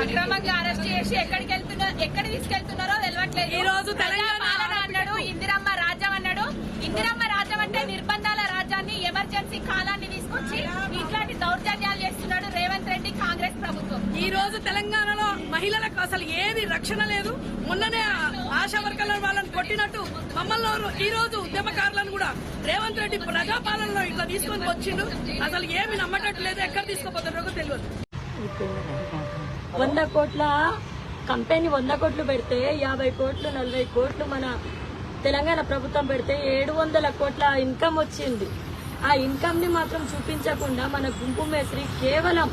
అక్రమంగా అరెస్ట్ చేసి ఎక్కడికి వెళ్తున్నారు ఎక్కడ తీసుకెళ్తున్నారో తెలియట్లేదు ఈ రోజు అన్నాడు ఇందిరమ్మ రాజ్యం అన్నాడు. ఇందిరమ్మ రాజ్యం అంటే నిర్బంధాల రాజ్యాన్ని ఎమర్జెన్సీ కాలాన్ని తీసుకొచ్చి ఇట్లాంటి దౌర్జన్యాలు చేస్తున్నాడు రేవంత్ రెడ్డి కాంగ్రెస్ ప్రభుత్వం. ఈ రోజు తెలంగాణలో మహిళలకు అసలు ఏది రక్షణ లేదు. మొన్ననే ఆశా వర్కర్ల వాళ్ళని కొట్టినట్టు మమ్మల్ని ఈ రోజు ఉద్యమకారులను కూడా రేవంత్ రెడ్డి ప్రజాపాలనలో ఇట్లా తీసుకొని వచ్చిండు. అసలు ఏమి నమ్మటట్టు లేదు ఎక్కడ తీసుకోపోతున్నారో తెలియదు. వంద కోట్ల కంపెనీ వంద కోట్లు పెడితే యాభై కోట్లు నలభై కోట్లు మన తెలంగాణ ప్రభుత్వం పెడితే ఏడు వందల కోట్ల ఇన్కమ్ వచ్చింది. ఆ ఇన్కమ్ని మాత్రం చూపించకుండా మన గుంపు మేస్త్రి కేవలం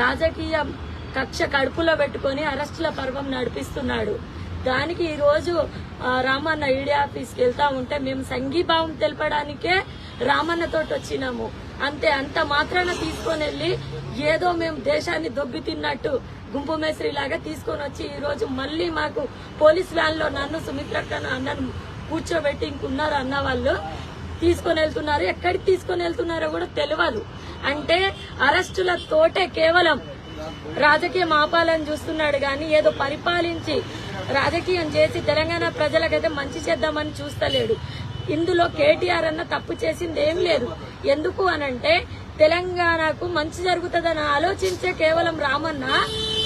రాజకీయ కక్ష కడుపులో పెట్టుకొని అరెస్టుల పర్వం నడిపిస్తున్నాడు. దానికి ఈ రోజు రామన్న ఈడీ ఆఫీస్కి వెళ్తా ఉంటే మేము సంఘీభావం తెలపడానికే రామన్న తోటి వచ్చినాము. అంతే అంత మాత్రాన తీసుకొని వెళ్ళి ఏదో మేము దేశాన్ని దొబ్బి తిన్నట్టు గుంపు మేస్త్రి లాగా తీసుకొని వచ్చి ఈ రోజు మళ్ళీ మాకు పోలీస్ వ్యాన్లో నన్ను సుమిత్రక్కను అన్నను కూర్చోబెట్టి ఇంకున్నారు అన్న వాళ్ళు. తీసుకొని వెళ్తున్నారు. ఎక్కడికి తీసుకొని వెళ్తున్నారో కూడా తెలియదు అంటే అరెస్టుల తోటే కేవలం రాజకీయం ఆపాలని చూస్తున్నాడు కానీ ఏదో పరిపాలించి రాజకీయం చేసి తెలంగాణ ప్రజలకైతే మంచి చేద్దామని చూస్తలేడు. ఇందులో కేటీఆర్ అన్న తప్పు చేసింది ఏం లేదు. ఎందుకు అనంటే తెలంగాణకు మంచి జరుగుతుందని ఆలోచించే కేవలం రామన్న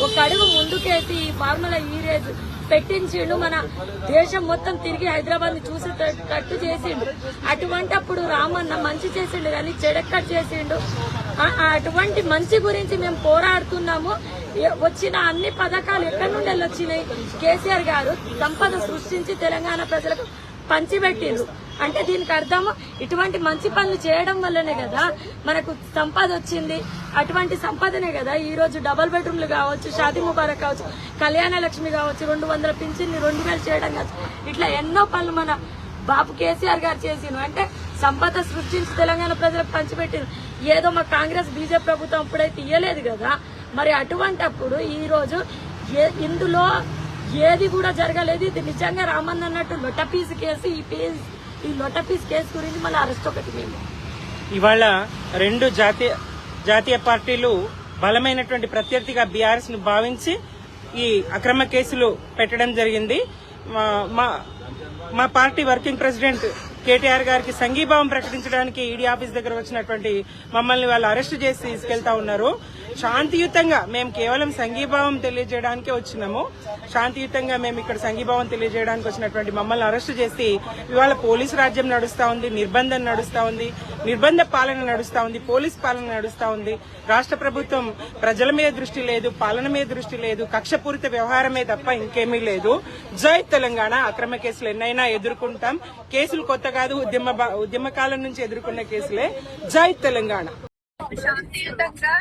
ఒక అడుగు ముందుకేసి ఈ ఫార్ములా ఈ రేజ్ పెట్టించిండు. మన దేశం మొత్తం తిరిగి హైదరాబాద్ని చూసేటట్టు చేసిండు. అటువంటప్పుడు రామన్న మంచి చేసిండు కానీ చెడక్కడ చేసిండు. అటువంటి మంచి గురించి మేము పోరాడుతున్నాము. వచ్చిన అన్ని పథకాలు ఎక్కడి నుండి వచ్చినాయి? కేసీఆర్ గారు సంపద సృష్టించి తెలంగాణ ప్రజలకు పంచిపెట్టిండ్రు. అంటే దీనికి అర్థం ఇటువంటి మంచి పనులు చేయడం వల్లనే కదా మనకు సంపద వచ్చింది. అటువంటి సంపదనే కదా. ఈ రోజు డబల్ బెడ్రూమ్లు కావచ్చు షాదీ ముబారక్ కావచ్చు కళ్యాణ లక్ష్మి కావచ్చు రెండు వందల పింఛన్లు రెండు వేలు చేయడం కావచ్చు. ఇట్లా ఎన్నో పనులు మన బాబు కేసీఆర్ గారు చేసిండు అంటే సంపద సృష్టించి తెలంగాణ ప్రజలకు పంచిపెట్టింది ఏదో మా కాంగ్రెస్ బీజేపీ ప్రభుత్వం అప్పుడైతే ఇయ్యలేదు కదా. మరి అటువంటప్పుడు ఈ రోజు ఏ- ఇందులో ఏది కూడా జరగలేదు. ఇది నిజంగా రామన్ అన్నట్టు లొటపీస్ కేసు. ఈ పీస్ ఈ లొటపీస్ కేసు గురించి మళ్ళీ అరెస్ట్ ఒకటి మేము. ఇవాళ రెండు జాతీయ జాతీయ పార్టీలు బలమైనటువంటి ప్రత్యర్థిగా బీఆర్ఎస్ను భావించి ఈ అక్రమ కేసులు పెట్టడం జరిగింది. మా- మా మా పార్టీ వర్కింగ్ ప్రెసిడెంట్ కేటీఆర్ గారికి సంఘీభావం ప్రకటించడానికి ఈడీ ఆఫీస్ దగ్గర వచ్చినటువంటి మమ్మల్ని వాళ్ళు అరెస్ట్ చేసి తీసుకెళ్తా ఉన్నారు. శాంతియుతంగా మేము కేవలం సంఘీభావం తెలియజేయడానికే వచ్చినాము. శాంతియుతంగా మేము ఇక్కడ సంఘీభావం తెలియజేయడానికి వచ్చినటువంటి మమ్మల్ని అరెస్ట్ చేసి ఇవాళ పోలీస్ రాజ్యం నడుస్తా ఉంది నిర్బంధం నడుస్తా ఉంది నిర్బంధ పాలన నడుస్తా ఉంది పోలీస్ పాలన నడుస్తా ఉంది. రాష్ట్ర ప్రభుత్వం ప్రజల మీద దృష్టి లేదు పాలన మీద దృష్టి లేదు కక్షపూరిత వ్యవహారమే తప్ప ఇంకేమీ లేదు. జై తెలంగాణ. అక్రమ కేసులు ఎన్నైనా ఎదుర్కొంటాం. కేసులు కొత్త కాదు ఉద్యమ ఉద్యమకాలం ఉద్యమ కాలం నుంచి ఎదుర్కొన్న కేసులే. జై తెలంగాణ. శాంతియుతంగా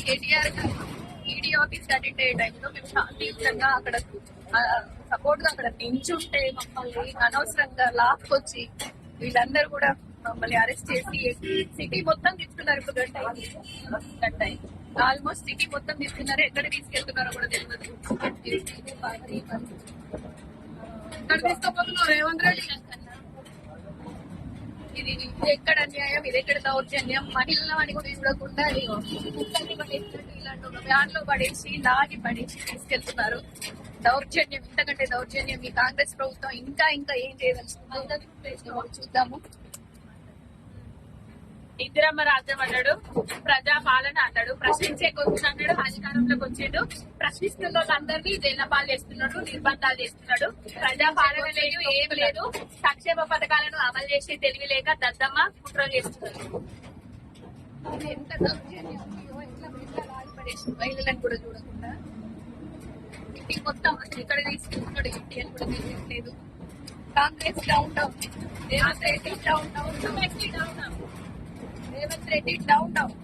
కేటీఆర్ ఈడీ ఆఫీస్ అటెండ్ అయ్యే టైంలో మేము శాంతియుతంగా అక్కడ సపోర్ట్గా అక్కడ నించుంటే మమ్మల్ని అనవసరంగా లాక్కొచ్చి వీళ్ళందరూ కూడా మమ్మల్ని అరెస్ట్ చేసి సిటీ మొత్తం తీసుకున్నారు ఇప్పుడు గంట. గంట ఆల్మోస్ట్ సిటీ మొత్తం తీసుకున్నారు. ఎక్కడ తీసుకెళ్తున్నారో కూడా తెలియదు. ఎక్కడ రేవంత్ రెడ్డి ఇది ఇది ఎక్కడ అన్యాయం ఇది ఎక్కడ దౌర్జన్యం? మహిళల అని కూడా చూడకుండా కుక్కల్ని పడేసినట్టు ఇలాంటి ఒక వ్యాన్లో పడేసి లాగి పడేసి తీసుకెళ్తున్నారు. దౌర్జన్యం ఇంతకంటే దౌర్జన్యం ఈ కాంగ్రెస్ ప్రభుత్వం ఇంకా ఇంకా ఏం చేయదలుచుకుందో చూద్దాము. ఇందిరమ్మ రాజ్యం అన్నాడు ప్రజా పాలన అన్నాడు ప్రశ్నించే కొద్ది అన్నాడు అధికారంలోకి వచ్చిండు ప్రశ్నిస్తున్న వాళ్ళందరినీ జైలపాలు చేస్తున్నాడు నిర్బంధాలు చేస్తున్నాడు ప్రజా పాలన లేదు ఏం లేదు సంక్షేమ పథకాలను అమలు చేసే తెలివి లేక దద్దమ్మ కుట్రలు చేస్తున్నారు ఎంత మహిళలను కూడా చూడకుండా ఇంటికి మొత్తం ఇక్కడ తీసుకుంటున్నాడు ఇంటి అని కూడా తెలియట్లేదు Congress down down Revanth Reddy down down down down Revanth Reddy down down